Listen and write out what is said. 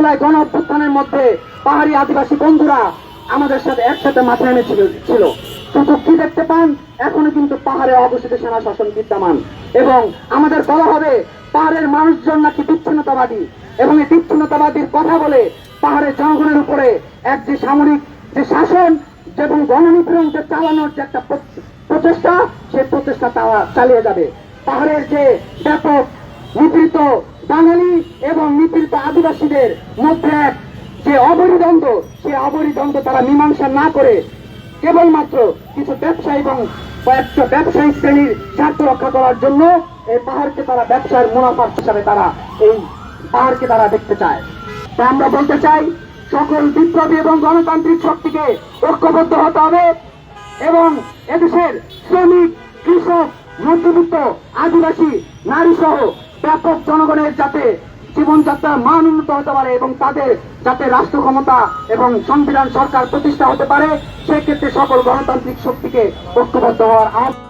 জুলাই গণ অভ্যুত্থানের মধ্যে পাহাড়ি আদিবাসী বন্ধুরা আমাদের সাথে একসাথে মাঠে নেমেছিল, ছিল। শুধু কি দেখতে পান? এখনও কিন্তু পাহাড়ে অবস্থিত সেনা শাসন বিদ্যমান। এবং আমাদের বলা হবে, পাহাড়ের মানুষজন নাকি বিচ্ছিন্নতাবাদী। এবং এই বিচ্ছিন্নতাবাদীর কথা বলে পাহাড়ের জনগণের উপরে এক যে সামরিক যে শাসন, এবং গণনিপীড়ন যে চালানোর যে একটা প্রচেষ্টা, সেই প্রচেষ্টা চালিয়ে যাবে। পাহাড়ের যে ব্যাপক নিপীড়িত বাঙালি এবং নিপীড়িত আদিবাসীদের মধ্যে যে অবরিদ্বন্দ্ব সেই অবরিদ্বন্দ্ব তারা মীমাংসা না করে কেবলমাত্র কিছু ব্যবসা এবং কয়েকটা ব্যবসায়িক শ্রেণির স্বার্থ রক্ষা করার জন্য এই পাহাড়কে তারা ব্যবসার মুনাফার হিসাবে তারা এই পাহাড়কে তারা দেখতে চায়। তাই আমরা বলতে চাই, সকল বিপ্লবী এবং গণতান্ত্রিক শক্তিকে ঐক্যবদ্ধ হতে হবে এবং এদেশের শ্রমিক, কৃষক, মধ্যবিত্ত, আদিবাসী নারী সহ ব্যাপক জনগণের যাতে জীবনযাত্রার মান উন্নত হতে পারে এবং তাদের যাতে রাষ্ট্র ক্ষমতা এবং সংবিধান সরকার প্রতিষ্ঠা হতে পারে, সেক্ষেত্রে সকল গণতান্ত্রিক শক্তিকে ঐক্যবদ্ধ হওয়ার আহ্বান